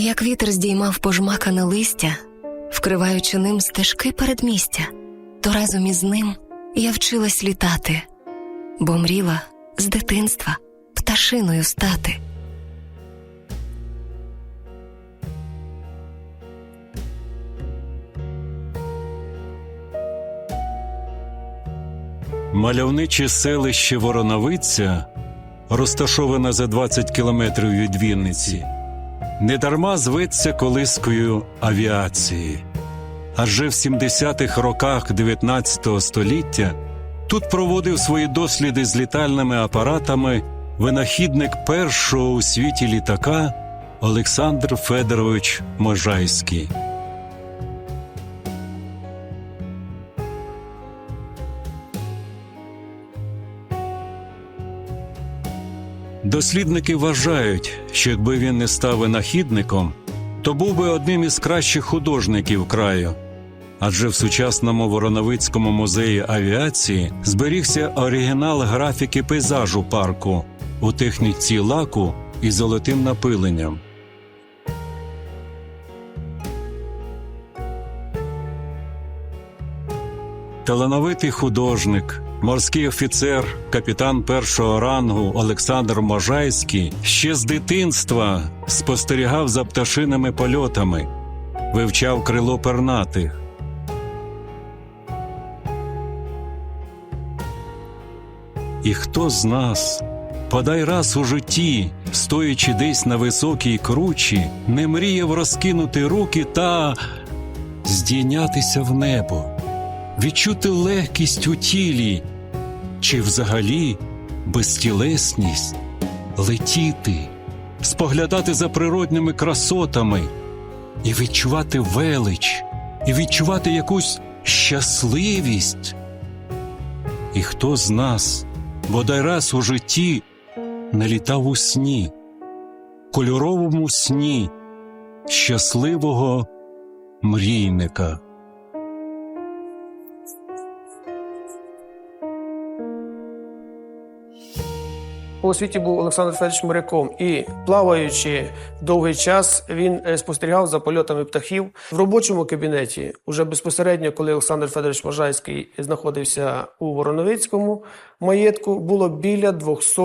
як вітер здіймав пожмакане листя, вкриваючи ним стежки передмістя, то разом із ним я вчилась літати, бо мріла з дитинства пташиною стати. Мальовниче селище Вороновиця, розташоване за 20 кілометрів від Вінниці, недарма зветься колискою авіації. Адже в 70-х роках 19 століття тут проводив свої досліди з літальними апаратами винахідник першого у світі літака Олександр Федорович Можайський. Дослідники вважають, що якби він не став винахідником, то був би одним із кращих художників краю. Адже в сучасному Вороновицькому музеї авіації зберігся оригінал графіки пейзажу парку у техніці лаку і золотим напиленням. Талановитий художник, морський офіцер, капітан першого рангу Олександр Можайський ще з дитинства спостерігав за пташиними польотами, вивчав крило пернатих. І хто з нас, подай раз у житті, стоячи десь на високій кручі, не мріяв розкинути руки та здійнятися в небо відчути легкість у тілі, чи взагалі безтілесність, летіти, споглядати за природними красотами і відчувати велич, і відчувати якусь щасливість. І хто з нас, бодай раз у житті, не літав у сні, кольоровому сні щасливого мрійника. По освіті був Олександр Федорович моряком і плаваючи довгий час, він е, спостерігав за польотами птахів в робочому кабінеті. Уже безпосередньо, коли Олександр Федорович Можайський знаходився у Вороновицькому маєтку, було біля 200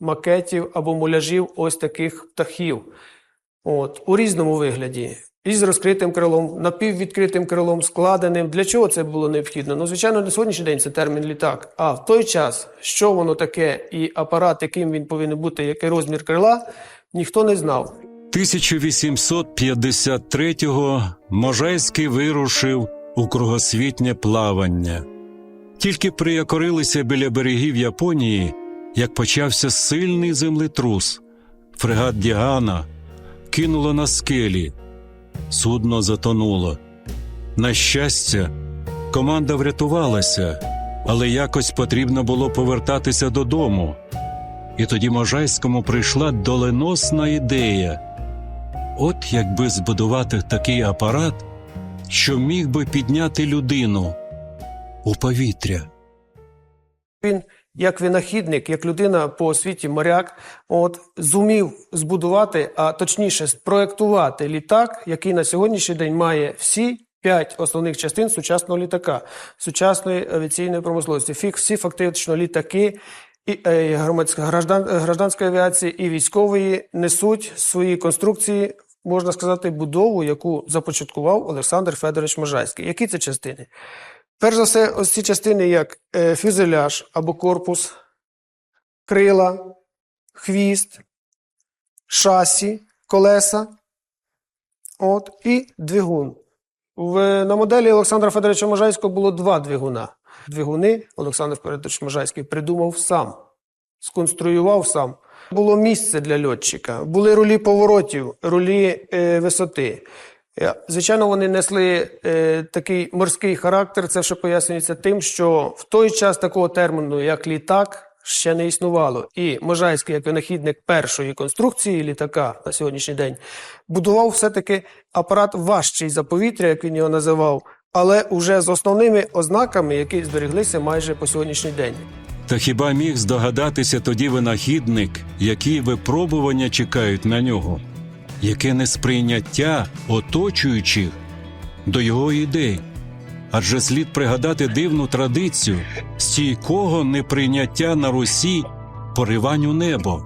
макетів або муляжів ось таких птахів. От, у різному вигляді. Із розкритим крилом, напіввідкритим крилом, складеним. Для чого це було необхідно? Ну, звичайно, на сьогоднішній день це термін літак. А в той час, що воно таке, і апарат, яким він повинен бути, який розмір крила, ніхто не знав. 1853-го Можайський вирушив у кругосвітнє плавання. Тільки приякорилися біля берегів Японії, як почався сильний землетрус. Фрегат Діана кинуло на скелі. Судно затонуло. На щастя, команда врятувалася, але якось потрібно було повертатися додому. І тоді Можайському прийшла доленосна ідея. От якби збудувати такий апарат, що міг би підняти людину у повітря. Він, як винахідник, як людина по освіті моряк, от зумів збудувати, а точніше спроектувати літак, який на сьогоднішній день має всі п'ять основних частин сучасного літака, сучасної авіаційної промисловості. Фі- Всі фактично літаки. І е, громадська граждан, гражданської авіації і військової несуть свої конструкції, можна сказати, будову, яку започаткував Олександр Федорович Можайський. Які це частини? Перш за все, ось ці частини, як е, фюзеляж або корпус, крила, хвіст, шасі, колеса от, і двигун. В, на моделі Олександра Федоровича Можайського було два двигуна. Двигуни Олександр Федорович Можайський придумав сам, сконструював сам. Було місце для льотчика, були рулі поворотів, рулі е, висоти. Звичайно, вони несли е, такий морський характер. Це ще пояснюється тим, що в той час такого терміну, як літак, ще не існувало. І Можайський, як винахідник першої конструкції літака на сьогоднішній день, будував все-таки апарат важчий за повітря, як він його називав, але уже з основними ознаками, які збереглися майже по сьогоднішній день. Та хіба міг здогадатися тоді винахідник, які випробування чекають на нього? Яке несприйняття оточуючих до його ідей. Адже слід пригадати дивну традицію стійкого неприйняття на Русі поривань у небо.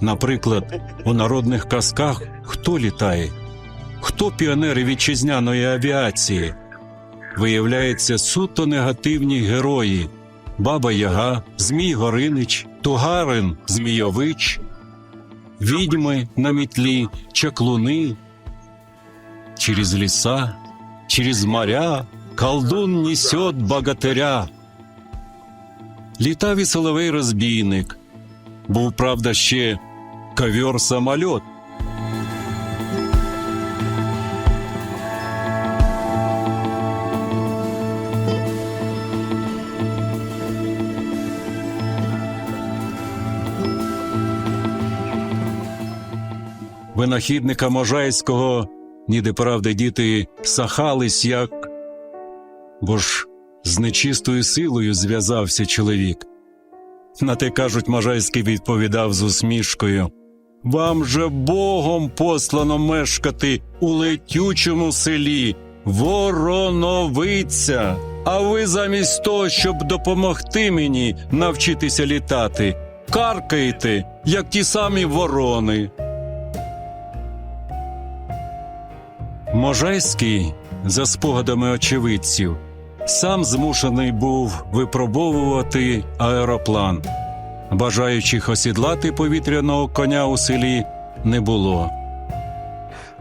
Наприклад, у народних казках хто літає, хто піонери вітчизняної авіації. Виявляється, суто негативні герої Баба Яга, Змій Горинич, Тугарин Змійович, відьми на мітлі, чаклуни. Через ліса, через моря колдун несет богатиря. Літав і соловей розбійник. Був, правда, ще ковер Винахідника Можайського ніде правди діти сахались як. Бо ж з нечистою силою зв'язався чоловік. На те кажуть, Можайський відповідав з усмішкою. Вам же Богом послано мешкати у летючому селі, вороновиця. А ви замість того, щоб допомогти мені навчитися літати, каркаєте, як ті самі ворони. Можайський, за спогадами очевидців, сам змушений був випробовувати аероплан. Бажаючих осідлати повітряного коня у селі не було.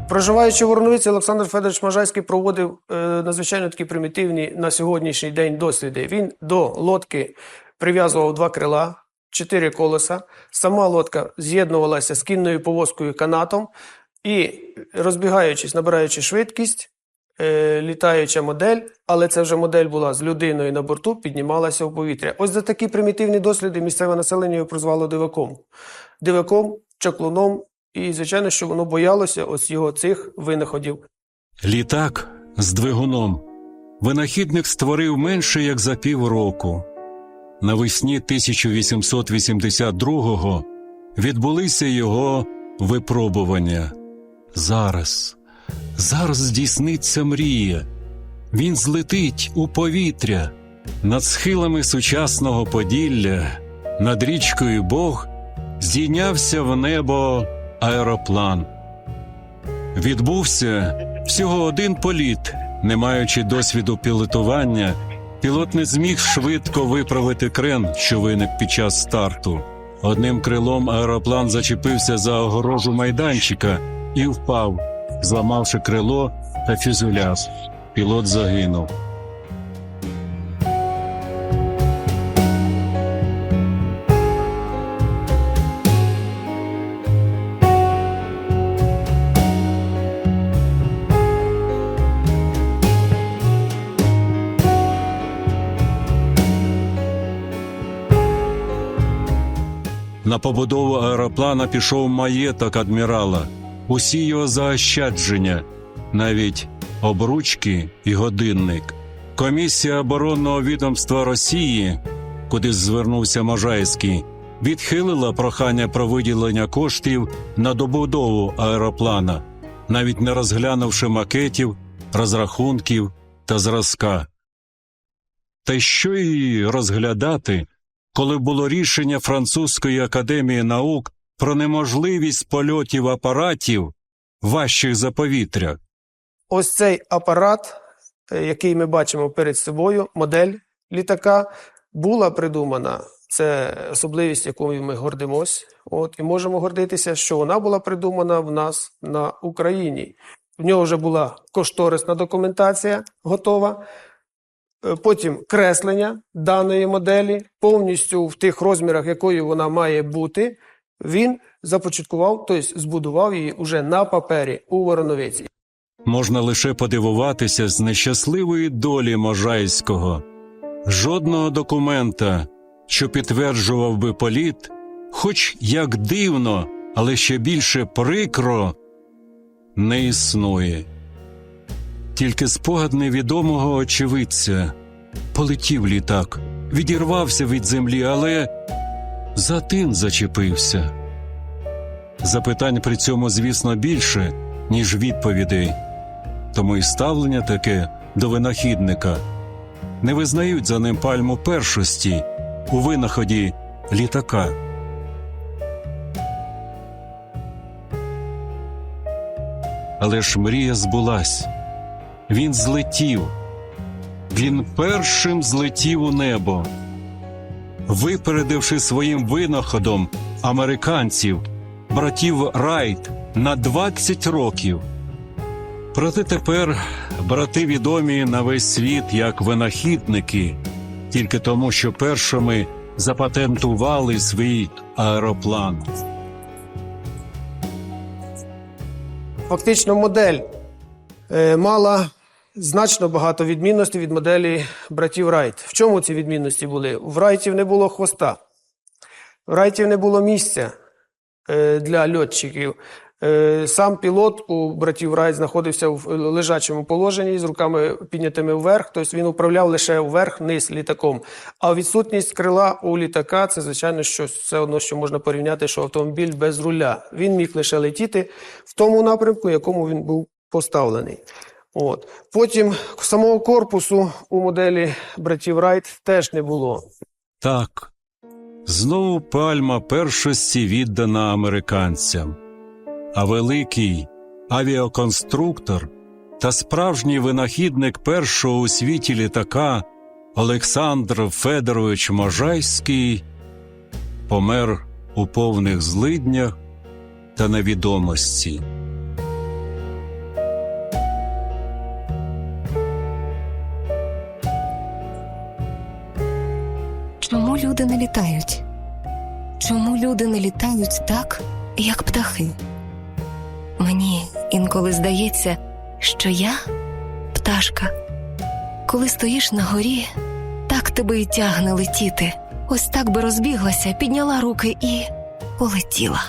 Проживаючи в Вороновиці, Олександр Федорович Можайський проводив е, надзвичайно такі примітивні на сьогоднішній день досліди. Він до лодки прив'язував два крила, чотири колеса. Сама лодка з'єднувалася з кінною повозкою канатом і, розбігаючись, набираючи швидкість, е, літаюча модель, але це вже модель була з людиною на борту, піднімалася в повітря. Ось за такі примітивні досліди місцеве населення його прозвало диваком. Диваком, чаклуном, і, звичайно, що воно боялося ось його цих винаходів. Літак з двигуном винахідник створив менше як за півроку. Навесні 1882-го відбулися його випробування. Зараз, зараз здійсниться мрія. Він злетить у повітря над схилами сучасного Поділля, над річкою Бог здійнявся в небо аероплан. Відбувся всього один політ, не маючи досвіду пілотування, пілот не зміг швидко виправити крен, що виник під час старту. Одним крилом аероплан зачепився за огорожу майданчика і впав, зламавши крило та фюзеляж. Пілот загинув. На побудову аероплана пішов маєток адмірала, усі його заощадження, навіть обручки і годинник. Комісія оборонного відомства Росії, куди звернувся Можайський, відхилила прохання про виділення коштів на добудову аероплана, навіть не розглянувши макетів, розрахунків та зразка. Та що її розглядати, коли було рішення Французької академії наук про неможливість польотів апаратів важчих за повітря. Ось цей апарат, е, який ми бачимо перед собою, модель літака, була придумана. Це особливість, якою ми гордимось. От, і можемо гордитися, що вона була придумана в нас на Україні. В нього вже була кошторисна документація готова. Е, Потім креслення даної моделі, повністю в тих розмірах, якою вона має бути, він започаткував, тобто збудував її уже на папері у Вороновиці. Можна лише подивуватися з нещасливої долі Можайського. Жодного документа, що підтверджував би політ, хоч як дивно, але ще більше прикро, не існує. Тільки спогад невідомого очевидця полетів літак, відірвався від землі, але за тин зачепився. Запитань при цьому, звісно, більше, ніж відповідей. Тому і ставлення таке до винахідника не визнають за ним пальму першості у винаході літака. Але ж мрія збулась. Він злетів. Він першим злетів у небо, випередивши своїм винаходом американців, братів Райт на 20 років. Проте тепер брати відомі на весь світ як винахідники, тільки тому, що першими запатентували свій аероплан. Фактично, модель е, мала значно багато відмінностей від моделі братів Райт. В чому ці відмінності були? В Райтів не було хвоста, в Райтів не було місця е, для льотчиків. Е, Сам пілот у братів Райт знаходився в лежачому положенні з руками піднятими вверх, тобто він управляв лише вверх-низ літаком. А відсутність крила у літака це, звичайно, що все одно, що можна порівняти, що автомобіль без руля. Він міг лише летіти в тому напрямку, якому він був поставлений. От. Потім самого корпусу у моделі братів Райт теж не було. Так, знову пальма першості віддана американцям, а великий авіаконструктор та справжній винахідник першого у світі літака Олександр Федорович Можайський помер у повних злиднях та невідомості. Люди не літають? Чому люди не літають так, як птахи? Мені інколи здається, що я пташка. Коли стоїш на горі, так тебе і тягне летіти. Ось так би розбіглася, підняла руки і полетіла.